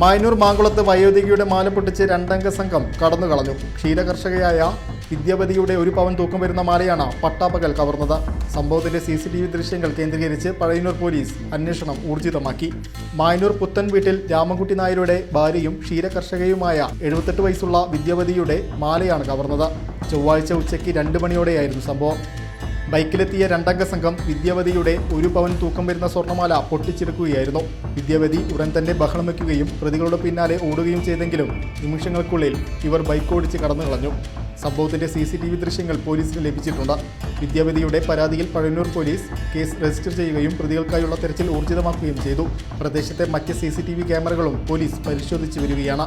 Mayannur മാങ്കുളത്ത് വയോധികയുടെ മാല പൊട്ടിച്ച് രണ്ടംഗ സംഘം കടന്നു കളഞ്ഞു ക്ഷീരകർഷകയായ വിദ്യാപതിയുടെ ഒരു പവൻ തൂക്കം വരുന്ന മാലയാണ് പട്ടാപ്പകൽ കവർന്നത്. സംഭവത്തിന്റെ സി സി ടി വി ദൃശ്യങ്ങൾ കേന്ദ്രീകരിച്ച് പഴയന്നൂർ പോലീസ് അന്വേഷണം ഊർജിതമാക്കി. മായന്നൂർ പുത്തൻ വീട്ടിൽ രാമൻകുട്ടി നായരുടെ ഭാര്യയും ക്ഷീരകർഷകയുമായ എഴുപത്തെട്ട് വയസ്സുള്ള വിദ്യാപതിയുടെ മാലയാണ് കവർന്നത്. ചൊവ്വാഴ്ച ഉച്ചയ്ക്ക് രണ്ട് മണിയോടെയായിരുന്നു സംഭവം. ബൈക്കിലെത്തിയ രണ്ടംഗ സംഘം വിദ്യാവതിയുടെ ഒരു പവൻ തൂക്കം വരുന്ന സ്വർണമാല പൊട്ടിച്ചെടുക്കുകയായിരുന്നു. വിദ്യാവതി ഉടൻ തന്നെ ബഹളം വയ്ക്കുകയും പ്രതികളുടെ പിന്നാലെ ഓടുകയും ചെയ്തെങ്കിലും നിമിഷങ്ങൾക്കുള്ളിൽ ഇവർ ബൈക്ക് ഓടിച്ച് കടന്നു കളഞ്ഞു. സംഭവത്തിന്റെ സി സി ടി വി ദൃശ്യങ്ങൾ പോലീസിന് ലഭിച്ചിട്ടുണ്ട്. വിദ്യാവതിയുടെ പരാതിയിൽ പഴയൂർ പോലീസ് കേസ് രജിസ്റ്റർ ചെയ്യുകയും പ്രതികൾക്കായുള്ള തെരച്ചിൽ ഊർജിതമാക്കുകയും ചെയ്തു. പ്രദേശത്തെ മറ്റ് സി ക്യാമറകളും പോലീസ് പരിശോധിച്ചു വരികയാണ്.